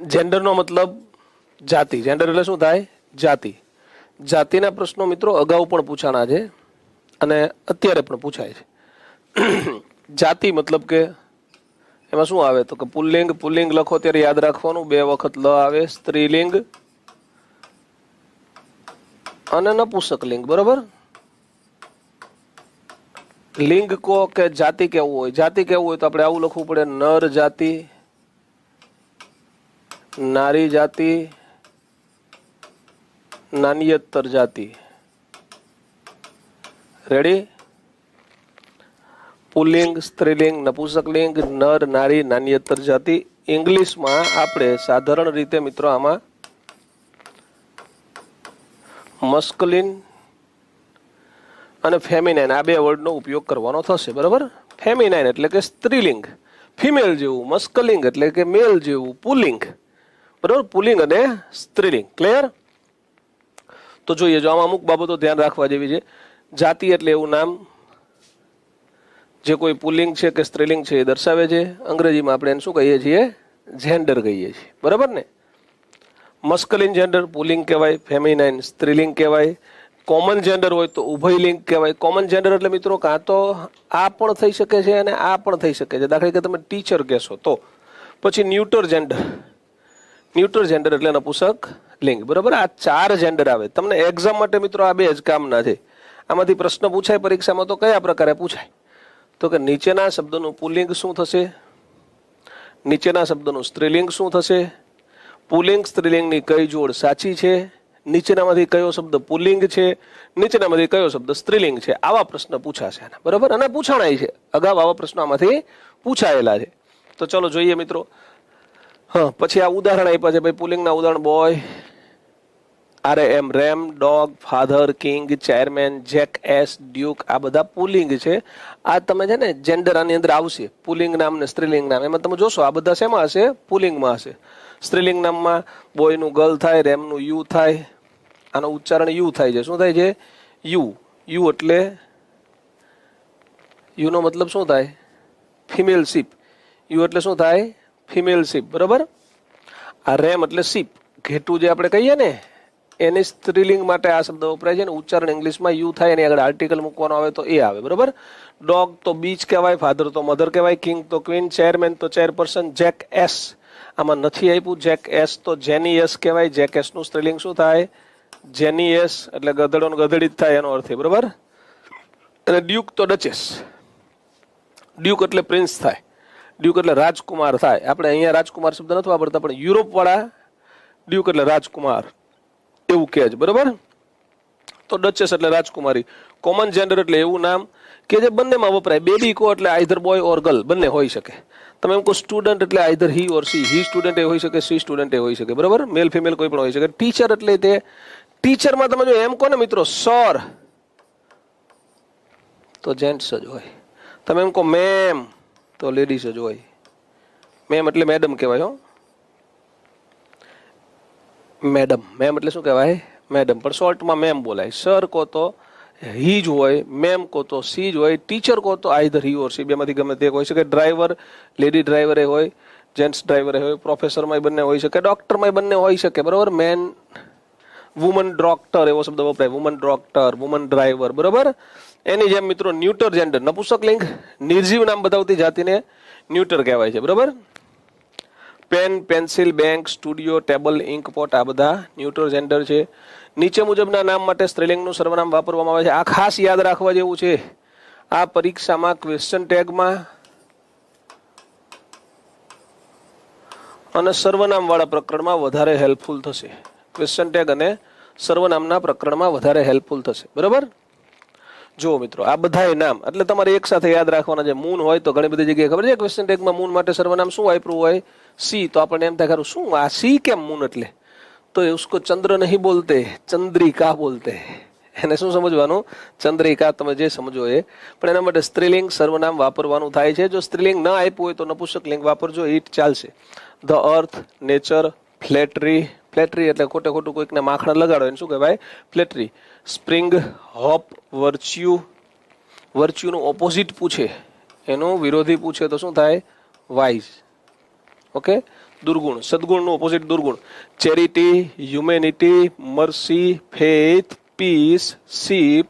જેન્ડરનો મતલબ જાતિ. જેન્ડર એટલે શું થાય? જાતિ. જાતિના પ્રશ્નો મિત્રો અગાઉ પણ પૂછાણા છે અને અત્યારે પણ પૂછાય છે. જાતિ મતલબ કે એમાં શું આવે? તો કે પુલ્લિંગ પુલ્લિંગ લખો ત્યારે યાદ રાખવાનું. બે વખત લ આવે, સ્ત્રીલિંગ અને નપુસક લિંગ. બરોબર? લિંગ કો કે જાતિ કેવું હોય? જાતિ કેવું હોય તો આપણે આવું લખવું પડે. નર જાતિ. નારી જાતિ નાન્યતર જાતિ. રેડી પુલ્લિંગ સ્ત્રીલિંગ, નપુસકલિંગ, નર, નારી નાન્યતર જાતિ. ઇંગ્લિશમાં આપણે સાધારણ રીતે મિત્રો આમાં મસ્કલિન અને ફેમિનાઇન આ બે વર્ડનો ઉપયોગ કરવાનો થશે, બરાબર? ફેમિનાઇન એટલે કે સ્ત્રીલિંગ. ફિમેલ જેવું, મસ્કલિંગ એટલે કે મેલ જેવું, પુલિંગ. બરાબર? પુલિંગ અને સ્ત્રીલિંગ. ક્લિયર તો જોઈએ, જો આમાં અમુક બાબતો ધ્યાન રાખવા જેવી છે. જાતિ એટલે એવું નામ જે કોઈ પુલિંગ છે કે સ્ત્રીલિંગ છે એ દર્શાવે છે. અંગ્રેજીમાં આપણે એને શું કહીએ છીએ? જેન્ડર કહીએ છીએ. બરાબર ને? મસ્કલિન જેન્ડર પુલિંગ કહેવાય ફેમિનાઇન સ્ત્રીલિંગ કહેવાય. કોમન જેન્ડર હોય તો ઉભય લિંગ કહેવાય. કોમન જેન્ડર એટલે મિત્રો કાં તો આ પણ થઈ શકે છે અને આ પણ થઈ શકે છે. દાખલા કે તમે ટીચર કહેશો તો. પછી ન્યુટર જેન્ડર ન્યુટર જેન્ડર એટલે નપુસક લિંગ. બરાબર? આ ચાર જેન્ડર આવે. તમને એક્ઝામ માટે મિત્રો આ બે જ કામના છે આમાંથી પ્રશ્ન પૂછાય, પરીક્ષામાં તો કયા પ્રકારે પૂછાય? તો કે નીચેના શબ્દનું પુલિંગ શું થશે? નીચેના શબ્દનું સ્ત્રીલિંગ શું થશે? પુલિંગ સ્ત્રીલિંગની કઈ જોડ સાચી છે? નીચેનામાંથી કયો શબ્દ પુલિંગ છે? નીચેનામાંથી કયો શબ્દ સ્ત્રીલિંગ છે? આવા પ્રશ્ન પૂછાશે આના. બરાબર? અને પૂછાણાય છે. અગાઉ આવા પ્રશ્નો આમાંથી પૂછાયેલા છે. તો ચલો જોઈએ મિત્રો. હા, પછી આ ઉદાહરણ આપ્યા છે, ભાઈ, પુલિંગના ઉદાહરણ boy R M ram dog father king chairman jackass duke આ બધા પુલિંગ છે. આ તમે છે ને જેન્ડર આની અંદર આવશે. પુલિંગ નામ ને સ્ત્રીલિંગ નામ. એમાં તમે જોશો, આ બધા શેમાં હશે? પુલિંગમાં હશે. સ્ત્રીલિંગ નામમાં બોયનું ગર્લ થાય રેમનું યુ થાય. આનું ઉચ્ચારણ યુ થાય છે. શું થાય છે? યુ યુ એટલે યુનો મતલબ શું થાય? ફિમેલ શીપ યુ એટલે શું થાય? ફિમેલ શીપ બરાબર? આ રેમ એટલે શીપ ઘેટું જે આપણે કહીએ ને, એની સ્ત્રીલિંગ માટે આ શબ્દ વપરાય છે ને, ઉચ્ચારણ ઇંગ્લિશમાં યુ થાય એની આગળ આર્ટિકલ મૂકવાનો આવે તો એ આવે, બરાબર? ડોગ તો બીચ કહેવાય ફાધર તો મધર કહેવાય કિંગ તો ક્વીન ચેરમેન તો ચેરપર્સન જેક એસ આમાં નથી આપ્યું જેક એસ તો જેની એસ કહેવાય જેક એસનું સ્ત્રીલિંગ શું થાય? જેની એસ એટલે ગધડો ગધડી જ થાય એનો અર્થ બરાબર? અને ડ્યુક તો ડચેસ ડ્યુક એટલે પ્રિન્સ થાય. ડ્યુક એટલે રાજકુમાર થાય. આપણે અહીંયા રાજકુમાર શબ્દ નથી વાપરતા, પણ યુરોપ વાળા ડ્યુક એટલે રાજકુમાર. એવું કહે છે, બરાબર? તો ડચેસ એટલે રાજકુમારી. કોમન જેન્ડર એટલે એવું નામ કે જે બંનેમાં વપરાય. બેબી કો એટલે આઈધર બોય ઓર ગર્લ બંને હોઈ શકે. તમે એમ કહો સ્ટુડન્ટ એટલે either he or she he student એ હોઈ શકે સી સ્ટુડન્ટ એ હોઈ શકે, બરાબર? મેલ ફિમેલ કોઈ પણ હોઈ શકે. ટીચર એટલે તે ટીચરમાં તમે જો એમ કહો ને મિત્રો સર તો જેન્ટ્સ જ હોય. તમે એમ કહો મેમ તો લેડીઝ જ હોય. મેમ એટલે મેડમ કહેવાય હો. મેડમ મેમ એટલે શું કહેવાય? મેડમ પણ શોર્ટમાં મેમ બોલાય. સર કહો તો હી જ હોય મેમ કહો તો સી જ હોય ટીચર કહો તો આઈધર હી ઓર સી બેમાંથી ગમે તે હોઈ શકે. ડ્રાઈવર લેડી ડ્રાઈવરે હોય જેન્ટ્સ ડ્રાઈવરે હોય પ્રોફેસરમાંય બંને હોઈ શકે ડૉક્ટરમાંય બંને હોઈ શકે, બરાબર? મેન વુમન ડોક્ટર એવો શબ્દ વપરાય. વુમન ડોક્ટર વુમન ડ્રાઈવર બરાબર? એની જેમ મિત્રો ન્યુટર જેન્ડર. નપુસક લિંગ નિર્જીવ નામ બતાવતી જાતિને ન્યુટર કહેવાય છે. બરાબર? Pen, pencil, bank, studio, table ink pot આ બધા ન્યુટર જેન્ડર છે. નીચે મુજબના નામ માટે સ્ત્રીલિંગનું સર્વનામ વાપરવામાં આવે છે. આ ખાસ યાદ રાખવા જેવું છે. આ પરીક્ષામાં ક્વેશ્ચન ટેગમાં અને સર્વનામ વાળા પ્રકરણમાં વધારે હેલ્પફુલ થશે. ક્વેશ્ચન ટેગ અને સર્વનામના પ્રકરણમાં વધારે હેલ્પફુલ થશે. બરાબર? જુઓ મિત્રો, આ બધાય નામ, એટલે તમારે એક સાથે યાદ રાખવાના છે. મૂન હોય તો ઘણી બધી જગ્યાએ ખબર છે? ક્વેશ્ચન ટેગમાં મૂન માટે સર્વનામ શું વાપરવું હોય? સી, તો આપણને એમ થાય ખરું, શું આ સી કેમ મૂન એટલે? તો એ ઉસકો ચંદ્ર નહીં બોલતે, ચંદ્રિકા બોલતે. એને શું સમજવાનું? ચંદ્રિકા તમે જે સમજો એ. પણ એના માટે સ્ત્રીલિંગ સર્વનામ વાપરવાનું થાય છે. જો સ્ત્રીલિંગ ન આપ્યું હોય તો નપુસક લિંગ વાપરજો, ઈટ ચાલશે. The earth, nature, ફ્લેટરી. ફ્લેટરી એટલે ખોટે ખોટું કોઈકને માખણ લગાડો, એને શું કહેવાય? ફ્લેટરી. સ્પ્રિંગ હોપ વર્ચ્યુ, વર્ચ્યુનું ઓપોઝિટ પૂછે. એનું વિરોધી પૂછે તો શું થાય? વાઇઝ ઓકે દુર્ગુણ, સદગુણનું opposite દુર્ગુણ. Charity humanity mercy faith peace ship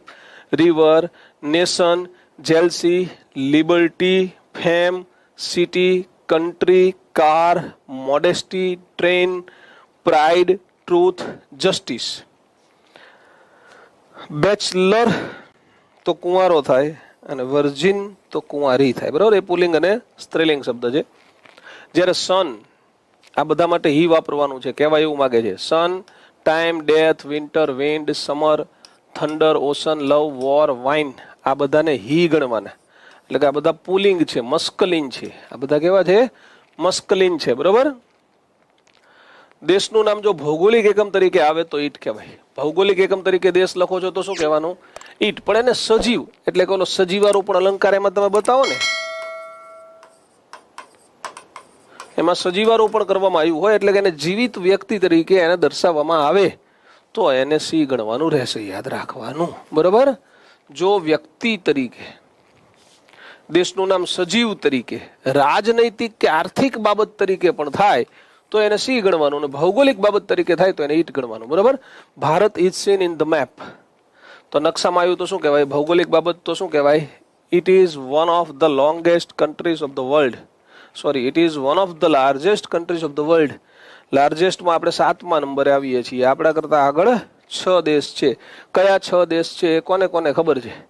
river nation jealousy liberty fame city country car modesty train pride truth justice bachelor તો કુંવારો થાય અને વર્જિન તો કુંવારી થાય. બરાબર? એ પુલિંગ અને સ્ત્રીલિંગ શબ્દ છે. જ્યારે સન, આ બધા માટે હી વાપરવાનું છે. કહેવાય એવું માગે છે. Sun, time, death, winter, wind, summer, thunder, ocean, love, war, wine, આ બધાને હી ગણવાના. એટલે કે આ બધા પુલિંગ છે, મસ્કલિન છે. આ બધા કેવા છે? મસ્કલિન છે. બરોબર? દેશનું નામ જો ભૌગોલિક એકમ તરીકે આવે તો ઈટ કહેવાય. ભૌગોલિક એકમ તરીકે દેશ લખો છો તો શું કહેવાનું? ઈટ. પણ એને સજીવ, એટલે કે ઓલો સજીવાળું પણ અલંકાર એમાં તમે બતાવો ને. એમાં સજીવારો પણ કરવામાં આવ્યું હોય એટલે કે એને જીવિત વ્યક્તિ તરીકે એને દર્શાવવામાં આવે, તો એને સી ગણવાનું રહેશે, યાદ રાખવાનું. બરોબર? જો વ્યક્તિ તરીકે, દેશનું નામ સજીવ તરીકે, રાજનૈતિક કે આર્થિક બાબત તરીકે પણ થાય તો એને સી ગણવાનું અને ભૌગોલિક બાબત તરીકે થાય તો એને ઈટ ગણવાનું, બરોબર? Bharat is seen in the map. તો નકશામાં આવ્યું તો શું કહેવાય? ભૌગોલિક બાબત તો શું કહેવાય? It is one of the longest countries of the world sorry it is one of the largest countries of the world લાર્જેસ્ટમાં આપણે સાતમા નંબરે આવીએ છીએ. આપણા કરતાં આગળ છ દેશ છે. કયા છ દેશ છે એ કોને કોને ખબર છે?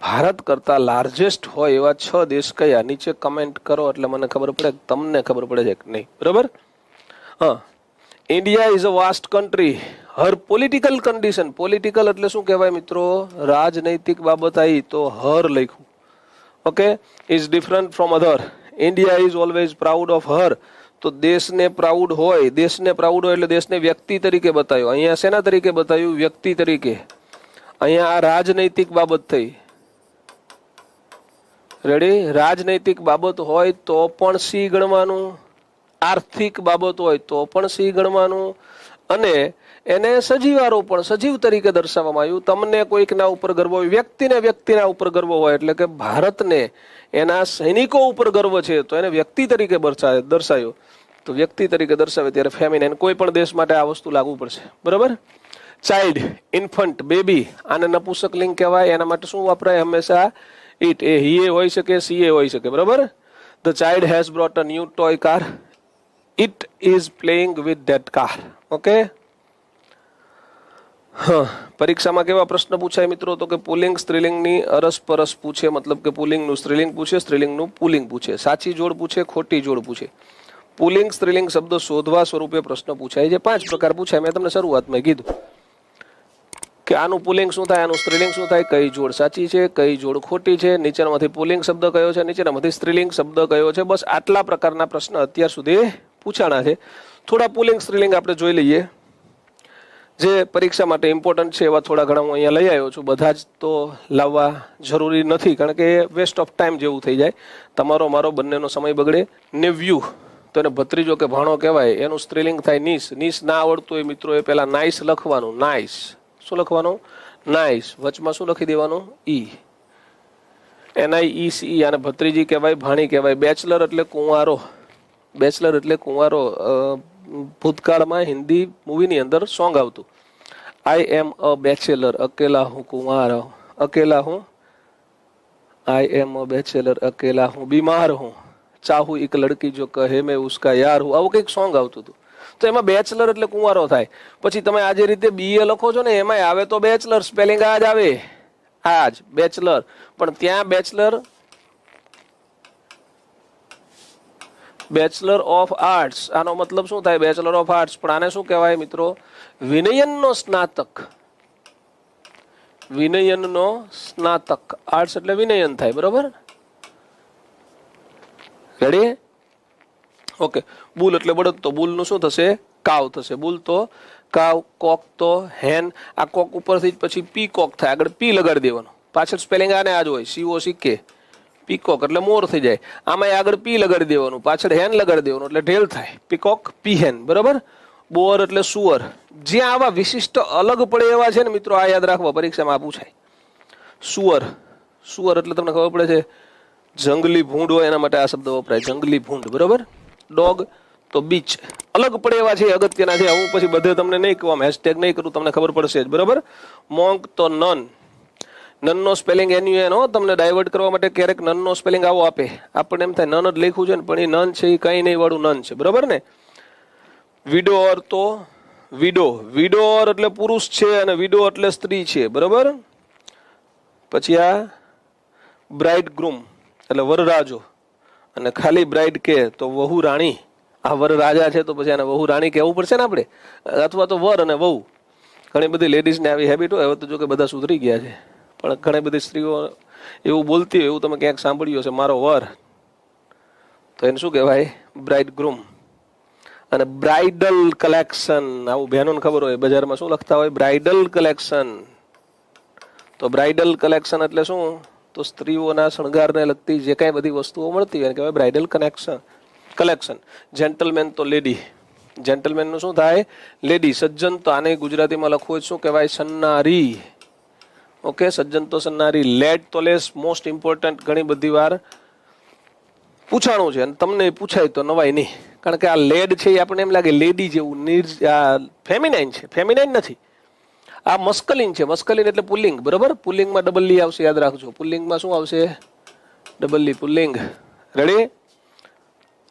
ભારત કરતાં લાર્જેસ્ટ હોય એવા છ દેશ કયા? નીચે કમેન્ટ કરો એટલે મને ખબર પડે તમને ખબર પડે છે કે નહીં. બરાબર? હા. India is a vast country her political condition political એટલે શું કહેવાય મિત્રો? રાજનૈતિક બાબત આવી તો હર લખ્યું. Okay is different from other India is always proud of her તો દેશને પ્રાઉડ હોય, દેશને પ્રાઉડ હોય એટલે દેશને વ્યક્તિ તરીકે બતાવ્યો અહીંયા શેના તરીકે બતાવ્યું વ્યક્તિ તરીકે. અહીંયા આ રાજનૈતિક બાબત થઈ. રેડી રાજનૈતિક બાબત હોય તો પણ સી ગણવાનું. આર્થિક બાબત હોય તો પણ સી ગણવાનું. અને એને સજીવારો પણ સજીવ તરીકે દર્શાવવામાં આવ્યું. તમને કોઈકના ઉપર ગર્વ હોય, વ્યક્તિને વ્યક્તિના ઉપર ગર્વ હોય, એટલે કે ભારતને એના સૈનિકો ઉપર ગર્વ છે, તો એને વ્યક્તિ તરીકે દર્શાવે દર્શાવ્યો તો વ્યક્તિ તરીકે દર્શાવે ત્યારે ફેમિનાઇન કોઈ પણ દેશ માટે આ વસ્તુ લાગુ પડશે. બરાબર? ચાઇલ્ડ ઇન્ફન્ટ બેબી આને નપુસક લિંગ કહેવાય. એના માટે શું વાપરાય હંમેશા? ઇટ એ હી હોઈ શકે સી એ હોઈ શકે. બરાબર? The child has brought a new toy car it is playing with that car. હા પરીક્ષામાં કેવા પ્રશ્ન પૂછાય મિત્રો? તો કે પુલિંગ સ્ત્રીલિંગની અરસપરસ પૂછે, મતલબ કે પુલિંગનું સ્ત્રીલિંગ પૂછે, સ્ત્રીલિંગનું પુલિંગ પૂછે. સાચી જોડ પૂછે, ખોટી જોડ પૂછે. પુલિંગ સ્ત્રીલિંગ શબ્દ શોધવા સ્વરૂપે પ્રશ્ન પૂછાય. છે પાંચ પ્રકાર પૂછાય, મેં તમને શરૂઆતમાં કીધું. કે આનું પુલિંગ શું થાય, આનું સ્ત્રીલિંગ શું થાય? કઈ જોડ સાચી છે, કઈ જોડ ખોટી છે? નીચેનામાંથી પુલિંગ શબ્દ કયો છે, નીચેનામાંથી સ્ત્રીલિંગ શબ્દ કયો છે? બસ આટલા પ્રકારના પ્રશ્ન અત્યાર સુધી પૂછાણા છે. થોડા પુલિંગ સ્ત્રીલિંગ આપણે જોઈ લઈએ. જે પરીક્ષા માટે ઇમ્પોર્ટન્ટ છે એવા થોડા ઘણા હું અહીંયા લઈ આવ્યો છું. બધા જ તો લાવવા જરૂરી નથી, કારણ કે વેસ્ટ ઓફ ટાઈમ જેવું થઈ જાય. તમારો, મારો બંનેનો સમય બગડે. નેવ્યુ તો એને ભત્રીજો કે ભાણો કહેવાય, એનું સ્ત્રીલિંગ થાય નીસ. નીસ ના આવડતું હોય મિત્રો, એ પહેલાં નાઇસ લખવાનું. નાઇસ શું લખવાનું? નાઇસ વચમાં શું લખી દેવાનું? ઈ એનઆઈ ઈ સી આને ભત્રીજી કહેવાય, ભાણી કહેવાય. બેચલર એટલે કુંવારો. બેચલર એટલે કુંવારો ભૂતકાળમાં હિન્દી મૂવીની અંદર સોંગ આવતું. આઈ એમ અ બેચેલર અકેલા હું કુંવાર, અકેલા હું આઈ એમ અ બેચેલર અકેલા હું, બીમાર હું, ચાહું એક લડકી જો કહે મેં ઉસકા યાર હું, આવું કંઈક સોંગ આવતું હતું. તો એમાં બેચલર એટલે કુંવારો થાય. પછી તમે આ જે રીતે બીએ લખો છો ને એમાં આવે તો બેચલર સ્પેલિંગ આ જ આવે. આ જ બેચલર પણ ત્યાં બેચલર બેચલર ઓફ આર્ટ્સ આનો મતલબ શું થાય? બેચલર ઓફ આર્ટ્સ પણ આને શું કહેવાય મિત્રો? વિનયનનો સ્નાતક. વિનયનનો સ્નાતક. આર્ટ્સ એટલે વિનયન થાય, બરોબર? રેડી ઓકે બુલ એટલે બળદ તો બુલનું શું થશે? કાવ થશે. બુલ તો કાવ, કોક તો હેન. આ કોક ઉપરથી પછી પી કોક થાય. આગળ પી લગાડી દેવાનો. પાછળ સ્પેલિંગ આને આ જ હોય. સીઓ સિક્કે પીકોક એટલે મોર થઈ જાય. આમાં આગળ પી લગાડી દેવાનું, પાછળ હેન લગાડી દેવાનું એટલે ઢેલ થાય. પીકોક પી હેન બરાબર? બોર એટલે સુઅર. જ્યાં આવા વિશિષ્ટ અલગ પડે એવા છે ને મિત્રો, આ યાદ રાખવા, પરીક્ષામાં આ પૂછાય. સુઅર. સુઅર એટલે તમને ખબર પડે છે, જંગલી ભૂંડ હોય એના માટે આ શબ્દ વપરાય. જંગલી ભૂંડ, બરાબર? ડોગ તો બીચ. અલગ પડે એવા છે, અગત્યના છે. હું પછી બધે તમને નહીં કહું હેશટેગ નહીં કરું, તમને ખબર પડશે જ, બરાબર? મોંક તો નન. નનનો સ્પેલિંગ એન હો તમને ડાયવર્ટ કરવા માટે ક્યારેક નનનો સ્પેલિંગ આવો આપે. આપણને એમ થાય, નન જ લખ્યું છે ને, પણ એ નન છે એ કંઈ નહીં, વાળું નન છે. બરાબર ને? વિડોર તો, વિડો. વિડોર એટલે પુરુષ છે અને વિડો એટલે સ્ત્રી છે. બરાબર? પછી આ બ્રાઇડ ગ્રૂમ એટલે વરરાજો. અને ખાલી બ્રાઇડ કે તો વહુ રાણી આ વર રાજા છે તો પછી આને વહુ રાણી કહેવું પડશે ને આપણે? અથવા તો વર અને વહુ. ઘણી બધી લેડીઝને આવી હેબિટ હોય, હવે તો જો કે બધા સુધરી ગયા છે. પણ ઘણી બધી સ્ત્રીઓ એવું બોલતી હોય, એવું તમે ક્યાંક સાંભળ્યું હશે, મારો વર. તો એને શું કહેવાય? બ્રાઇડ ગ્રૂમ અને બ્રાઇડલ કલેક્શન આવું બહેનોને ખબર હોય, બજારમાં શું લખતા હોય? બ્રાઇડલ કલેક્શન તો બ્રાઇડલ કલેક્શન એટલે શું? તો સ્ત્રીઓના શણગારને લગતી જે કાંઈ બધી વસ્તુઓ મળતી હોય, એને કહેવાય બ્રાઇડલ કનેક્શન કલેક્શન જેન્ટલમેન તો લેડી જેન્ટલમેનનું શું થાય? લેડી સજ્જન તો આને ગુજરાતીમાં લખવું શું કહેવાય? સન્નારી. ઓકે સજ્જન તો સન્નારી લેડ તો લેસ મોસ્ટ ઇમ્પોર્ટન્ટ ઘણી બધી વાર પૂછાણું છે. અને તમને પૂછાય તો નવાય નહીં. કારણ કે આ લેડ છે એ આપણને એમ લાગે લેડી જેવું, નિર, આ ફેમિનાઇન છે. ફેમિનાઇન નથી. આ મસ્કલિન છે. મસ્કલિન એટલે પુલ્લિંગ બરોબર? પુલ્લિંગમાં ડબલ લી આવશે, યાદ રાખજો. પુલ્લિંગમાં શું આવશે? ડબલ લી પુલ્લિંગ રેડી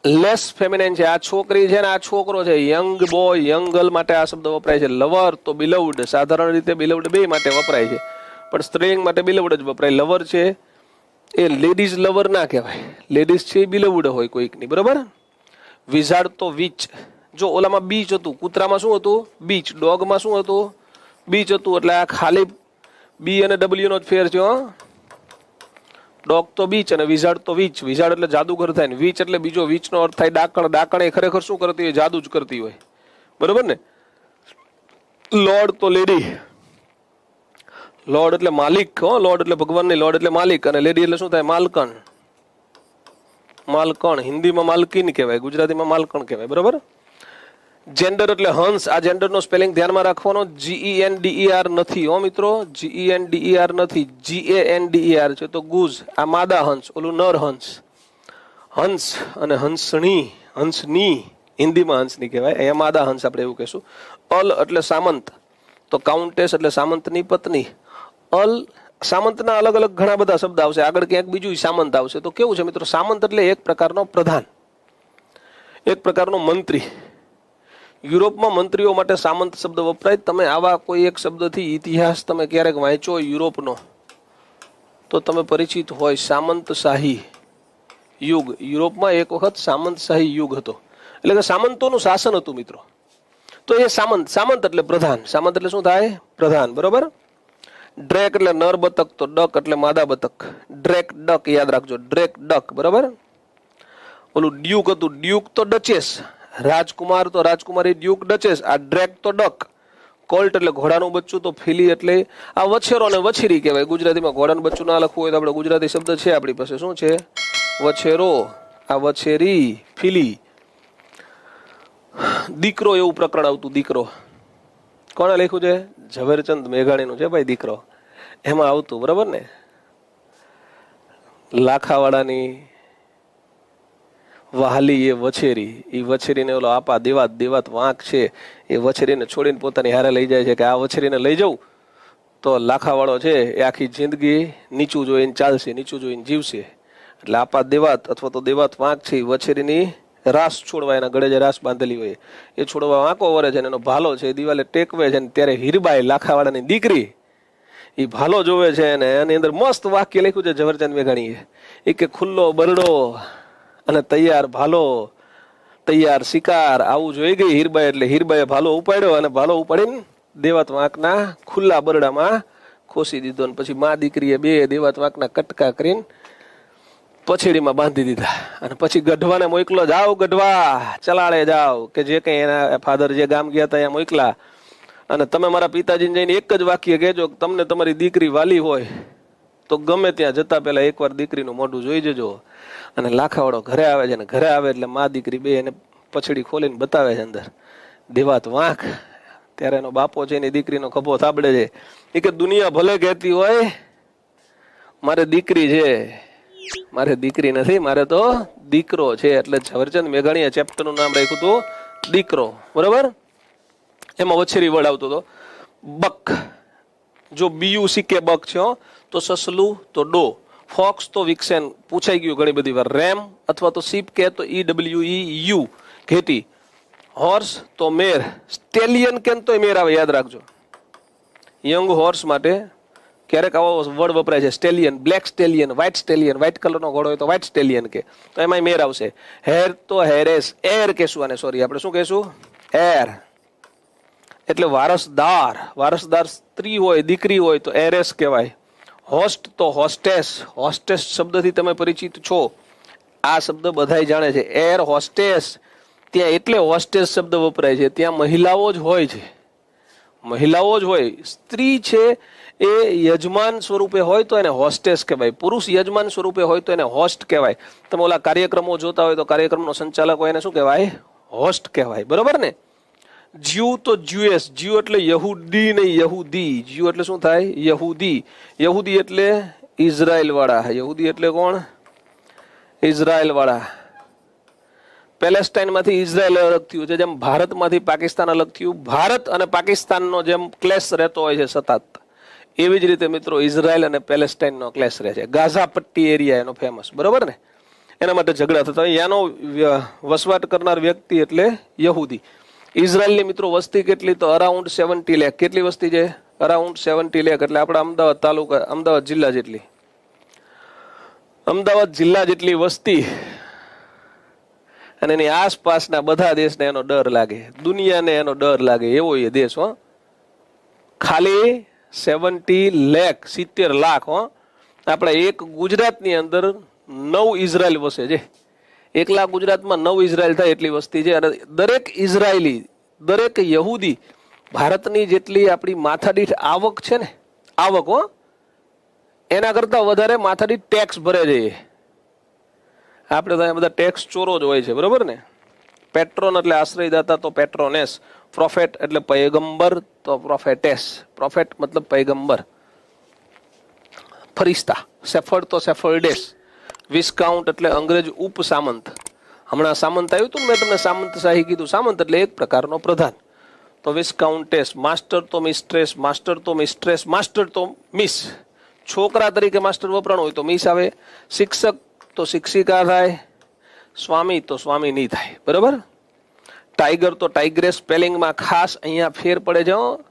લેસ ફેમિનાઇન છે. આ છોકરી છે ને આ છોકરો છે. યંગ બોય યંગ ગર્લ માટે આ શબ્દ વપરાય છે. લવર તો બિલવડ સાધારણ રીતે બિલવડ બે માટે વપરાય છે. પણ સ્ત્રીલિંગ માટે બિલવડ જ વપરાય. લવર છે એ લેડીઝ લવર ના કહેવાય. લેડીઝ છે એ બિલવડ હોય કોઈકની, બરોબર? વિઝાડ તો વીચ જો ઓલામાં બીચ હતું, કૂતરામાં શું હતું? બીચ ડોગમાં શું હતું? બીચ હતું, એટલે આ ખાલી બી અને ડબલ્યુ નો જ ફેર છે ડોગ તો બીચ અને વિઝાડ તો વીચ વિઝાડ એટલે જાદુગર થાય ને. વીચ એટલે બીજો વીચનો અર્થ થાય ડાકણ. ડાકણ એ ખરેખર શું કરતી હોય? જાદુ જ કરતી હોય. બરોબર ને? લોર્ડ તો લેડી લોર્ડ એટલે માલિક, હો લોર્ડ એટલે ભગવાનની લોર્ડ એટલે માલિક અને લેડી એટલે શું થાય? માલકણ. માલકણ, હિન્દીમાં માલકીન કહેવાય, ગુજરાતીમાં માલકણ કહેવાય, બરોબર? જેન્ડર એટલે હંસ, આ જેન્ડરનો સ્પેલિંગ ધ્યાનમાં રાખવાનો જીઈ એન ડીઈ આર નથી, હો, મિત્રો જીઈ એન ડીઈ આર નથી G A N D E R છે, તો ગુઝ આ માદા હંસ, ઓલું નર હંસ. હંસ અને હંસણી, હંસની, હિન્દીમાં હંસની કહેવાય, અહીંયા માદા હંસ આપણે એવું કહેશું. અલ એટલે સામંત, તો કાઉન્ટેસ એટલે સામંતની પત્ની અલ સામંતના અલગ અલગ ઘણા બધા શબ્દ આવશે. આગળ ક્યાંક બીજું સામંત આવશે. તો કેવું છે મિત્રો? સામંત એટલે એક પ્રકારનો પ્રધાન, એક પ્રકારનો મંત્રી. યુરોપમાં મંત્રીઓ માટે સામંત શબ્દ વપરાય. તમે આવા કોઈ એક શબ્દથી ઇતિહાસ તમે ક્યારેક વાંચો યુરોપનો, તો તમે પરિચિત હોય સામંતશાહી યુગ. યુરોપમાં એક વખત સામંતશાહી યુગ હતો. એટલે કે સામંતોનું શાસન હતું મિત્રો. તો એ સામંત સામંત એટલે પ્રધાન. સામંત એટલે શું થાય? પ્રધાન. બરોબર? ડ્રેક એટલે નર બતક તો ડક એટલે માદા બતક. ડ્રેક ડક યાદ રાખજો ડ્રેક ડક, બરાબર? ઓલું ડ્યુક હતું, ડ્યુક તો ડચેસ. રાજકુમાર તો રાજકુમારી ડ્યુક ડચેસ, આ ડ્રેક તો ડક. કોલ્ટ એટલે ઘોડાનું બચ્ચું તો ફીલી એટલે, આ વછેરો અને વછેરી કહેવાય. ગુજરાતીમાં ઘોડાનું બચ્ચું ના લખવું હોય તો આપણે ગુજરાતી શબ્દ છે આપણી પાસે. શું છે? વછેરો, આ વછેરી ફીલી દીકરો એવું પ્રકરણ આવતું, દીકરો. કોણે લખ્યું છે? ઝવેરચંદ મેઘાણીનું છે ભાઈ દીકરો? એમાં આવતું, બરાબર ને? લાખાવાળાની વહાલી એ વછેરી એ વછેરીને ઓલો આપા દેવાત દેવાત વાંક છે, એ વછેરીને છોડીને પોતાની હારે લઈ જાય છે કે આ વછેરીને લઈ જાઉં તો લાખાવાળો છે, એ આખી જિંદગી નીચું જોઈને ચાલશે, નીચું જોઈને જીવશે. એટલે આપા દેવાત અથવા તો દેવાત વાંક છે એ વછેરીની રાસ છોડવા એના ગળે જે રાસ બાંધેલી હોય, એ છોડવા વાંકો વરે છે એનો ભાલો છે દિવાલે ટેકવે છે ને ત્યારે હીરબાઈ લાખાવાળાની દીકરી એ ભાલો જોવે છે અને એની અંદર મસ્ત વાક્ય લખ્યું છે ઝવેરચંદ મેઘાણીએ. એ કે ખુલ્લો બરડો અને તૈયાર ભાલો, તૈયાર શિકાર, આવું જોઈ ગઈ હીરબાઈ એટલે હીરબાઈએ ભાલો ઉપાડ્યો અને ભાલો ઉપાડીને દેવાત વાંકના ખુલ્લા બરડામાં ખોસી દીધો અને પછી મા દીકરીએ બે દેવાત વાંકના કટકા કરીને પછેડીમાં બાંધી દીધા. અને પછી ગઢવાને મોકલો, જાઓ ગઢવા, ચલાળે જાઓ. કે જે કંઈ એના ફાધર જે ગામ ગયા હતા ત્યાં મોકલા. અને તમે મારા પિતાજીને જઈને એક જ વાક્ય કહેજો તમને તમારી દીકરી વાલી હોય, તો ગમે ત્યાં જતા પહેલા એકવાર દીકરીનું મોઢું જોઈ જજો. અને લાખાવાળો ઘરે આવે છે ને ઘરે આવે એટલે મા દીકરી બે એને પછડી ખોલીને બતાવે છે અંદર. દેવાત વાંક. ત્યારે એનો બાપો છે એની દીકરીનો ખભો થાબડે છે. એ કે, દુનિયા ભલે કહેતી હોય, મારે દીકરી છે. મારે દીકરી નથી, મારે તો દીકરો છે, એટલે ઝવરચંદ મેઘાણીએ ચેપ્ટરનું નામ રાખ્યું હતું દીકરો. બરાબર? એમાં વછેરી વર્ડ આવતો હતો. બક. જો બીયુ સીકે બક છે તો સસલું, તો ડો. ફોક્સ તો વિક્સેન પૂછાઈ ગયું ઘણી બધી વાર. રેમ અથવા તો સીપ કે તો ઈ ડબલ્યુ ઈ યુ ઘેટી. હોર્સ તો મેર. સ્ટેલિયન કેન તો મેર આવે, યાદ રાખજો. યંગ હોર્સ માટે ક્યારેક આવો વર્ડ વપરાય છે stallion black stallion white stallion white કલરનો ઘોડો હોય તો વ્હાઇટ સ્ટેલિયન કે. તો એમાં મેર આવશે. હેર તો હેરેસ એર કહેશું આને સોરી આપણે શું કહેશું? એર એટલે વારસદાર વારસદાર સ્ત્રી હોય, દીકરી હોય તો એરેસ કહેવાય. હોસ્ટ તો હોસ્ટેસ હોસ્ટેસ શબ્દથી તમે પરિચિત છો. આ શબ્દ બધાય જાણે છે. Air hostess. ત્યાં એટલે હોસ્ટેસ શબ્દ વપરાય છે. ત્યાં મહિલાઓ જ હોય છે. મહિલાઓ જ હોય. સ્ત્રી છે એ યજમાન સ્વરૂપે હોય તો એને હોસ્ટેસ કહેવાય. પુરુષ યજમાન સ્વરૂપે હોય તો એને હોસ્ટ કહેવાય. તમે ઓલા કાર્યક્રમો જોતા હોય તો કાર્યક્રમનો સંચાલક હોય એને શું કહેવાય? હોસ્ટ કહેવાય. બરોબર ને? જ્યુ તો જ્યુએસ. જ્યુ એટલે યહૂદી નહીં, યહૂદી. જ્યુ એટલે શું થાય? યહૂદી. યહૂદી એટલે ઇઝરાયલ વાળા યહૂદી એટલે કોણ? ઇઝરાયલ વાળા પેલેસ્ટાઇનમાંથી ઇઝરાયલ અલગ થયું છે. જેમ ભારતમાંથી પાકિસ્તાન અલગ થયું. ભારત અને પાકિસ્તાનનો જેમ ક્લેશ રહેતો હોય છે સતત. એવી જ રીતે મિત્રો ઇઝરાયલ અને પેલેસ્ટાઇનનો ક્લેશ રહે છે. ગાઝા પટ્ટી એરિયા એનો ફેમસ બરોબર ને? એના માટે ઝઘડા થતા યાનો વસવાટ કરનાર વ્યક્તિ એટલે યહૂદી. ઇઝરાયલની મિત્રો વસ્તી કેટલી? તો અરાઉન્ડ સેવન્ટી લેખ કેટલી વસ્તી છે? અરાઉન્ડ સેવન્ટી લેખ એટલે આપણા અમદાવાદ તાલુકા, અમદાવાદ જિલ્લા જેટલી. અમદાવાદ જિલ્લા જેટલી વસ્તી અને એની આસપાસના બધા દેશને એનો ડર લાગે. દુનિયાને એનો ડર લાગે. એવો એ દેશ, હો. ખાલી સેવન્ટી લેખ સિત્તેર લાખ, હો. આપણે એક ગુજરાતની અંદર નવ ઇઝરાયલ વસે છે. એકલા ગુજરાતમાં નવ ઇઝરાયલ થાય એટલી વસ્તી છે. અને દરેક ઇઝરાયલી, દરેક યહૂદી ભારતની જેટલી આપણી માથાદીઠ આવક છે ને, આવક, હો, એના કરતાં વધારે માથાદીઠ ટેક્સ ભરે છે આપણે બધા ટેક્સ ચોરો જ હોય છે, બરોબર ને? પેટ્રોન એટલે આશ્રયદાતા તો પેટ્રોનેસ પ્રોફેટ એટલે પૈગંબર, તો પ્રોફેટેસ. પ્રોફેટ મતલબ પૈગંબર. ફરિસ્તા સેફર્ડ તો સેફર્ડેસ વિસ્કાઉન્ટ એટલે અંગ્રેજ ઉપ સામંત. હમણાં સામંત આવ્યું હતું મેં તમને સામંત શાહી કીધું. સામંત એટલે એક પ્રકારનો પ્રધાન. તો વિસ્કાઉન્ટેસ, માસ્ટર તો મિસ્ટ્રેસ, માસ્ટર તો મિસ્ટ્રેસ, માસ્ટર તો મિસ. છોકરા તરીકે માસ્ટર વપરાણ હોય તો મિસ આવે. શિક્ષક તો શિક્ષિકા થાય. સ્વામી તો સ્વામી નહીં થાય. બરાબર? ટાઈગર તો ટાઈગ્રેસ સ્પેલિંગમાં ખાસ અહીંયા ફેર પડે છે.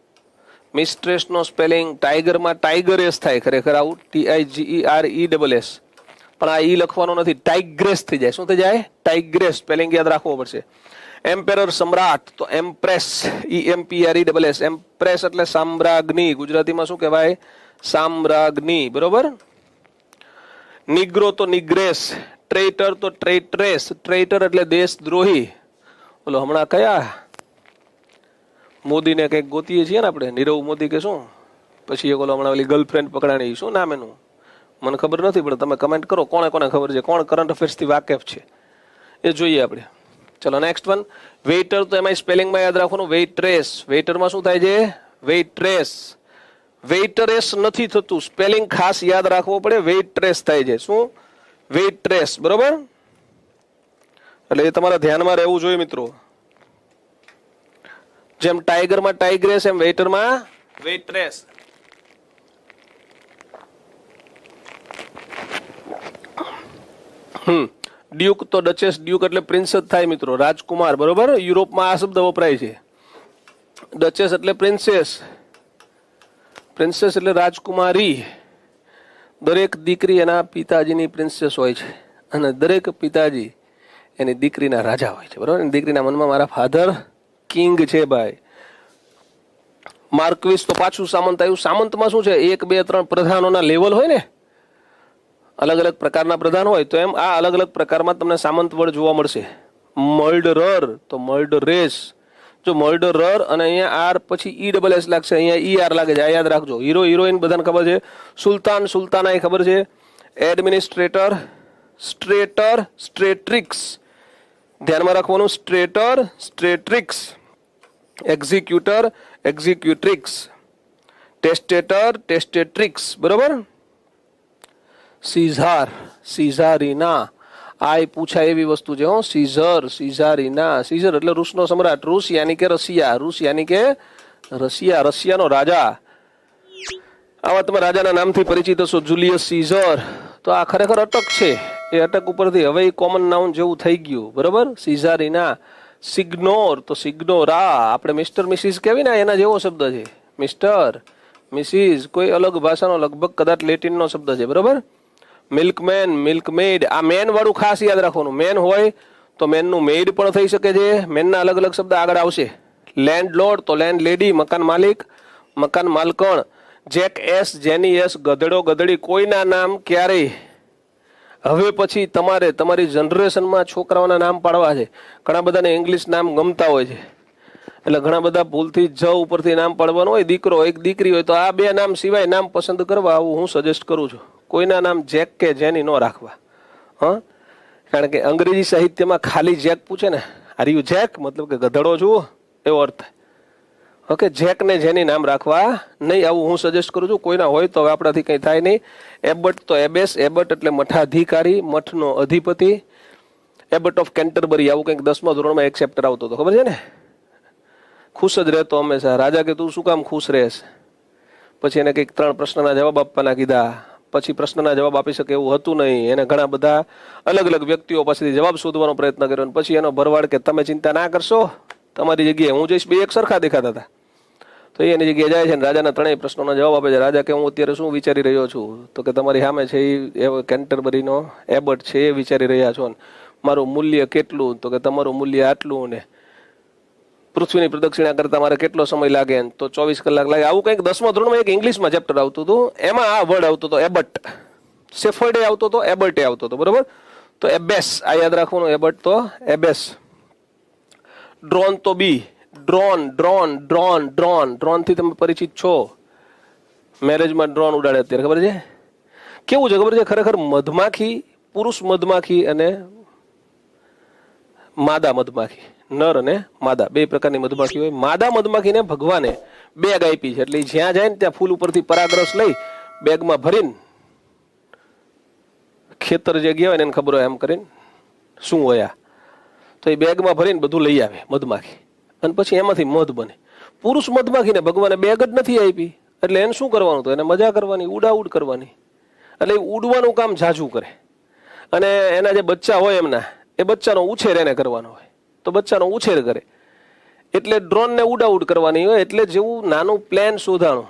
મિસ્ટ્રેસનો સ્પેલિંગ ટાઈગરમાં ટાઈગરેસ થાય, ખરેખર આવું T I G R E double S. પણ આ ઈ લખવાનો નથી, ટાઈગ્રેસ થઈ જાય. શું થઈ જાય? ટાઈગ્રેસ, સ્પેલિંગ યાદ રાખવો પડશે. એમ્પેરર સમ્રાટ, તો empress, E M P R E double S. Empress એટલે સામ્રાજ્ઞિ. ગુજરાતીમાં શું કહેવાય? સામ્રાજ્ઞિ. બરોબર? નિગ્રો તો નિગ્રેસ ટ્રેટર તો ટ્રેટ્રેસ ટ્રેટર એટલે દેશદ્રોહી. ઓલો હમણાં કયા મોદીને કંઈક ગોતીએ છીએ ને આપણે? નીરવ મોદી કે શું? પછી એક ઓલો હમણાં ઓલી ગર્લફ્રેન્ડ પકડાણી. શું નામ એનું? મને ખબર નથી, પણ તમે કમેન્ટ કરો. કોને કોને ખબર છે? કોણ કરંટ અફેર્સથી વાકેફ છે? એ જોઈએ આપણે. ચલો નેક્સ્ટ વન વેઇટર તો એમાં સ્પેલિંગમાં યાદ રાખવાનું. વેઇટ્રેસ વેઇટરમાં શું થાય છે? વેઇટ્રેસ વેઇટરેસ નથી થતું. સ્પેલિંગ ખાસ યાદ રાખવો પડે. વેઇટ્રેસ થાય છે. શું? વેઇટ્રેસ બરોબર? એટલે એ તમારા ધ્યાનમાં રહેવું જોઈએ મિત્રો. જેમ ટાઈગરમાં ટાઈગ્રેસ, એમ વેઇટરમાં વેઇટ્રેસ. હમ. ડ્યુક તો ડચેસ ડ્યુક એટલે પ્રિન્સ જ થાય મિત્રો. રાજકુમાર, બરોબર? યુરોપમાં આ શબ્દ વપરાય છે. ડચેસ એટલે પ્રિન્સેસ. પ્રિન્સેસ એટલે રાજકુમારી. દરેક દીકરી એના પિતાજીની પ્રિન્સેસ હોય છે. અને દરેક પિતાજી એની દીકરીના રાજા હોય છે, બરોબર? એની દીકરીના મનમાં મારા ફાધર કિંગ છે ભાઈ. માર્કવિસ તો પાછું સામંત આવ્યું. સામંતમાં શું છે? એક, બે, ત્રણ પ્રધાનોના લેવલ હોય ને, અલગ અલગ પ્રકારના પ્રધાન હોય, તો એમ આ અલગ અલગ પ્રકારમાં તમને સામંત વર્ડ જોવા મળશે. મર્ડરર, તો મર્ડરેસ. જો મર્ડરર અને અહીંયા આર પછી ઈ ડબલ એસ લાગશે. અહીંયા ઈ આર લાગે છે. આ યાદ રાખજો. હીરો હિરોઈન બધાને ખબર છે. સુલતાન સુલતાના એ ખબર છે. એડમિનિસ્ટ્રેટર સ્ટ્રેટર સ્ટ્રેટ્રિક્સ ધ્યાનમાં રાખવાનું, સ્ટ્રેટર, સ્ટ્રેટ્રિક્સ, એક્ઝિક્યુટર, એક્ઝિક્યુટ્રિક્સ. ટેસ્ટેટર, ટેસ્ટેટ્રિક્સ, બરોબર? સીઝાર, સીઝારીના. આ પૂછાય એવી વસ્તુ છે, હો. સીઝર, સીઝારીના. સીઝર એટલે રૂસનો સમ્રાટ. રૂસ યાની કે રશિયા. રૂસ યાની કે રશિયા, રશિયાનો રાજા. આવા તમે રાજાના નામથી પરિચિત હશો, જુલિયસ સીઝર. તો આ ખરેખર અટક છે. એ અટક ઉપરથી હવે કોમન નાઉન જેવું થઈ ગયું, બરાબર? સિઝારીના સિગ્નોર, તો સિગ્નોરા, આપણે મિસ્ટર મિસિસ કહેવી ને એના જેવો શબ્દ છે. મિસ્ટર મિસિસ કોઈ અલગ ભાષાનો, લગભગ કદાચ લેટિનનો શબ્દ છે, બરાબર? મિલ્કમેન મિલ્કમેડ આ મેન વાળું ખાસ યાદ રાખવાનું. મેન હોય તો મેનનું મેડ પણ થઈ શકે છે. મેનના અલગ અલગ શબ્દ આગળ આવશે. લેન્ડ લોર્ડ તો લેન્ડ લેડી મકાન માલિક, મકાન માલકણ. જેક એસ, જેની એસ, ગધડો, ગધડી, કોઈના નામ ક્યારેય હવે પછી તમારે તમારી જનરેશનમાં છોકરાઓના નામ પાડવા છે. ઘણા બધાને ઇંગ્લિશ નામ ગમતા હોય છે. એટલે ઘણા બધા ભૂલથી જ ઉપરથી નામ પાડવાનું હોય. દીકરો એક દીકરી હોય તો આ બે નામ સિવાય નામ પસંદ કરવા આવું હું સજેસ્ટ કરું છું. કોઈના નામ જેક કે જેની ન રાખવા. હા? કારણ કે અંગ્રેજી સાહિત્યમાં ખાલી જેક પૂછે ને. આર યુ જેક મતલબ કે ગધડો છું. એવો અર્થ થાય. ઓકે, જેક ને જેની નામ રાખવા નહીં આવું હું સજેસ્ટ કરું છું. કોઈના હોય તો હવે આપણાથી કંઈ થાય નહીં. એબટ તો એબેસ, એબટ એટલે મઠાધિકારી, મઠનો અધિપતિ. એબટ ઓફ કેન્ટરબરી, આવું કંઈક દસમા ધોરણમાં એક ચેપ્ટર આવતો હતો. ખબર છે ને? ખુશ જ રહેતો હંમેશા. રાજા કે, તું શું કામ ખુશ રહેશ? પછી એને કંઈક ત્રણ પ્રશ્નના જવાબ આપવાના કીધા. પછી પ્રશ્નના જવાબ આપી શકે એવું હતું નહીં. એને ઘણા બધા અલગ અલગ વ્યક્તિઓ પાસેથી જવાબ શોધવાનો પ્રયત્ન કર્યો. અને પછી એનો ભરવાડ કે, તમે ચિંતા ના કરશો. તમારી જગ્યાએ હું જઈશ. બે એક સરખા દેખાતા હતા. તો એની જગ્યાએ જાય છે અને રાજાના ત્રણેય પ્રશ્નોના જવાબ આપે છે. રાજા કે, હું અત્યારે શું વિચારી રહ્યો છું? તો કે, તમારી સામે છે એ કેન્ટરબરીનો એબટ છે, એ વિચારી રહ્યા છો. ને મારું મૂલ્ય કેટલું? તો કે, તમારું મૂલ્ય આટલું ને પૃથ્વીની પ્રદક્ષિણા કરતા મારે કેટલો સમય લાગે? ને તો ચોવીસ કલાક લાગે. આવું કંઈક દસમા ધોરણમાં એક ઇંગ્લિશમાં ચેપ્ટર આવતું હતું. એમાં આ વર્ડ આવતો હતો, એબટ. સેફર્ડે આવતો હતો એબર્ટે આવતો હતો, બરોબર? તો એબેસ, આ યાદ રાખવાનું, એબટ તો એબેસ. ડ્રોન તો bee. Drone drone drone drone ડ્રોનથી તમે પરિચિત છો. મેરેજમાં ડ્રોન ઉડાડે અત્યારે, ખબર છે? કેવું છે, ખબર છે? ખરેખર મધમાખી, પુરુષ મધમાખી અને માદા મધમાખી. નર અને માદા. બે પ્રકારની મધમાખી હોય. માદા મધમાખીને ભગવાને બેગ આપી છે. એટલે જ્યાં જાય ને ત્યાં ફૂલ ઉપરથી પરાગરસ લઈ બેગમાં ભરીને ખેતર જે ગયા હોય ને એને ખબર હોય એમ કરીને શું હોય આ. તો એ બેગમાં ભરીને બધું લઈ આવે મધમાખી. અને પછી એમાંથી મધ બને. પુરુષ મધમાખીને ભગવાને બેગ જ નથી આપી. એટલે એને શું કરવાનું તો? એને મજા કરવાની, ઉડાઉડ કરવાની. એટલે એ ઉડવાનું કામ ઝાઝું કરે. અને એના જે બચ્ચા હોય એમના, એ બચ્ચાનો ઉછેર એને કરવાનો હોય. તો બચ્ચાનો ઉછેર કરે. એટલે ડ્રોનને ઉડાઉડ કરવાની હોય, એટલે જેવું નાનું પ્લેન શોધાણું.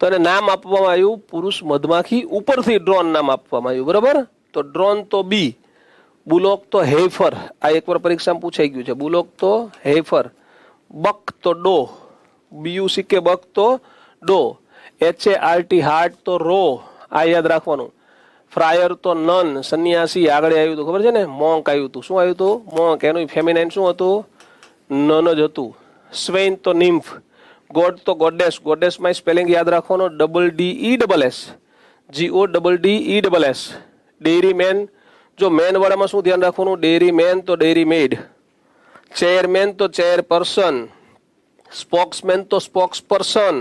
તો એને નામ આપવામાં આવ્યું પુરુષ મધમાખી, ઉપરથી ડ્રોન નામ આપવામાં આવ્યું. બરાબર? તો ડ્રોન તો બી. બુલોક તો હેફર, આ એકવાર પરીક્ષામાં પૂછાઈ ગયું છે. બુલોક તો હેફર, બક તો ડો બીયુ કે બક તો doe, H A R T hart તો રો, આ યાદ રાખવાનું. ફ્રાયર તો નન, સંન્યાસી આગળ આવ્યું હતું, ખબર છે ને? મોંક આવ્યું હતું. શું આવ્યું હતું? મોંક. એનું ફેમિનાઇન શું હતું? નન જ હતું. સ્વેન તો નિમ્ફ. ગોડ તો ગોડેસ. ગોડેસમાં સ્પેલિંગ યાદ રાખવાનો, double D E double S. G O double D E double S. Dairyman જો મેન વાળામાં શું ધ્યાન રાખવાનું? ડેરી મેન તો ડેરી મેડ ચેરમેન તો ચેર પર્સન સ્પોક્સમેન તો સ્પોક્સ પર્સન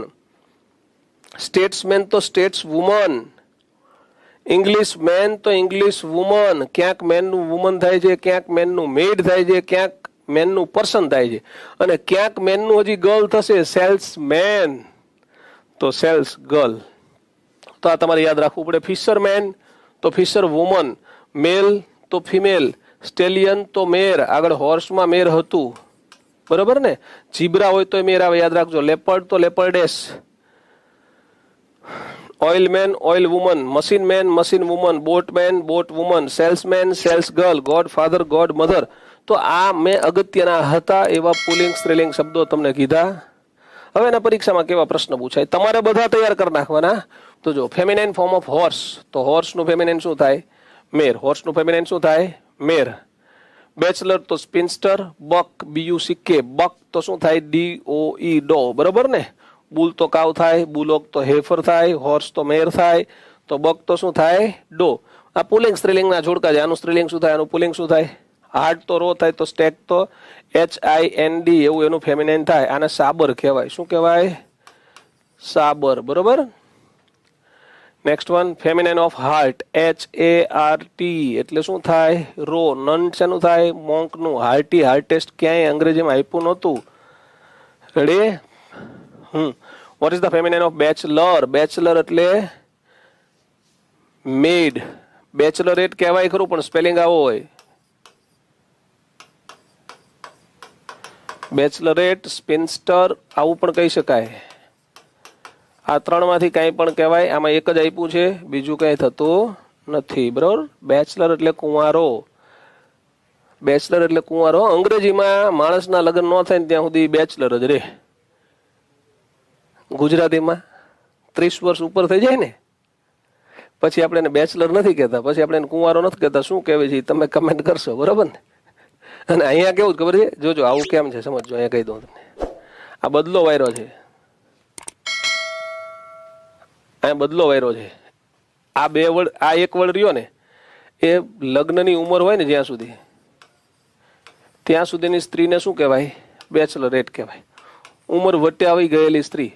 સ્ટેટ્સમેન તો સ્ટેટ્સ વુમન ઇંગ્લિશ મેન તો ઇંગ્લિશ વુમન ક્યાંક મેનનું વુમન થાય છે, ક્યાંક મેનનું મેડ થાય છે, ક્યાંક મેનનું પર્સન થાય છે. અને ક્યાંક મેનનું હજી ગર્લ થશે સેલ્સ મેન તો સેલ્સ ગર્લ તો આ તમારે યાદ રાખવું પડે ફિશરમેન તો ફિશર વુમન મેલ તો ફિમેલ, સ્ટેલિયન તો મેર, આગળ હોર્સમાં મેર હતું. બરાબર ને? જીબ્રા હોય તો મેર આવે, યાદ રાખજો. લેપર્ડ તો leopardess. Oilman oilwoman machine man machine woman boatman boatwoman salesman salesgirl godfather godmother તો આ મેં અગત્યના હતા એવા પુલિંગ, સ્ત્રીલિંગ શબ્દો તમને કીધા. હવે એના પરીક્ષામાં કેવા પ્રશ્ન પૂછાય? તમારે બધા તૈયાર કરી નાખવાના. તો જો ફેમિનાઇન ફોર્મ ઓફ હોર્સ તો હોર્સનું ફેમિનાઇન શું થાય? મેર, હોર્સનું ફેમિનાઇન શું થાય? મેર. બેચલર તો spinster, buck B U C K buck તો શું થાય? D O E, doe. બરોબર ને? બુલ તો કાવ થાય, બુલોક તો હેફર થાય, હોર્સ તો મેર થાય, તો બક તો શું થાય? ડો. આ પુલિંગ સ્ત્રીલિંગના જોડકા છે. આનું સ્ત્રીલિંગ શું થાય? આનું પુલિંગ શું થાય? હાર્ટ તો રો થાય, તો સ્ટેક તો એચ આઈ એન ડી એવું એનું ફેમિનાઇન થાય. આને સાબર કહેવાય. શું કહેવાય? સાબર. બરોબર? Next one feminine of hart H A R T એટલે શું થાય? રો નન શેનું થાય? મોંકનું. હાર્ટી હાર્ટેસ્ટ ક્યાંય અંગ્રેજીમાં આપ્યું નહોતું. Ready hmm. What is the feminine of bachelor bachelor એટલે મેડ બેચલરેટ કહેવાય ખરું, પણ સ્પેલિંગ આવો હોય. બેચલરેટ સ્પિન્સ્ટર આવું પણ કહી શકાય. આ ત્રણમાંથી કાંઈ પણ કહેવાય, આમાં એક જ આપ્યું છે, બીજું કંઈ થતું નથી, બરાબર? બેચલર એટલે કુંવારો. બેચલર એટલે કુંવારો. અંગ્રેજીમાં માણસના લગ્ન ન થાય ત્યાં સુધી બેચલર જ રહે. ગુજરાતીમાં ત્રીસ વર્ષ ઉપર થઈ જાય ને? પછી આપણે એને બેચલર નથી કહેતા, પછી આપણે એને કુંવારો નથી કહેતા. શું કહેવાય છે તમે કમેન્ટ કરશો, બરાબર ને? અને અહીંયા કેવું જ ખબર છે? જોજો, આવું કેમ છે? સમજો અહીંયા કહી દઉં તમને. આ બદલો વાયરો છે. અહીંયા બદલો વાયરો છે. આ બે વડ, આ એક વડ રહ્યો ને, એ લગ્નની ઉંમર હોય ને જ્યાં સુધી. ત્યાં સુધીની સ્ત્રીને શું કહેવાય? બેચલરેટ કહેવાય. ઉંમર વટે આવી ગયેલી સ્ત્રી.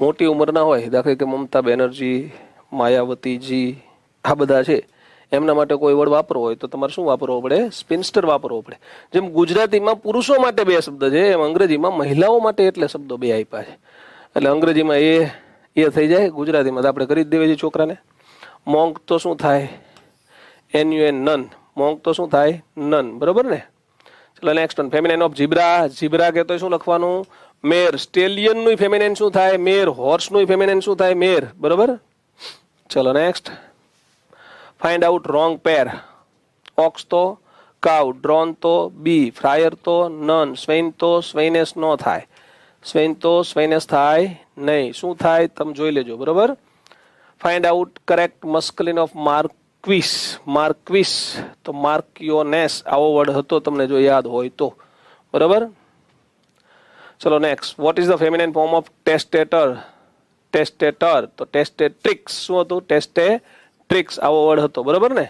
મોટી ઉંમરના હોય, દાખલા કે મમતા બેનર્જી, માયાવતીજી, આ બધા છે. એમના માટે કોઈ વર્ડ વાપરવો હોય તો તમારે શું વાપરવો પડે? સ્પિન્સ્ટર વાપરવો પડે. જેમ ગુજરાતીમાં પુરુષો માટે બે શબ્દ છે, એમ અંગ્રેજીમાં મહિલાઓ માટે એટલે શબ્દો બે આપ્યા છે. એટલે અંગ્રેજીમાં એ એ થઈ જાય. ગુજરાતીમાં તો આપણે કરી જ દેવી છે છોકરાને. મોંક તો શું થાય? એન એન નન મોંક તો શું થાય? નન બરોબર ને? ચલો next one feminine of zebra zebra કહેતો શું લખવાનું? મેર સ્ટેલિયનનું ફેમિનાઇન શું થાય? મેર હોર્સનું ફેમિનાઇન શું થાય? મેર બરોબર? ચલો next find out wrong pair ox તો કાઉ ડ્રોન તો બી ફ્રાયર તો નન સ્વેન તો સ્વેનેસ નો થાય. સ્વેન તો સ્વેનેસ થાય નહીં. શું થાય? તમે જોઈ લેજો, બરોબર? Find out correct masculine of marquis marquis તો માર્કિયોનેસ આવો વર્ડ હતો તમને જો યાદ હોય તો. બરોબર? ચલો next what is the feminine form of testator testator તો ટેસ્ટેટ્રિક્સ શું હતું? ટેસ્ટેટ્રિક્સ આવો વર્ડ હતો. બરોબર ને?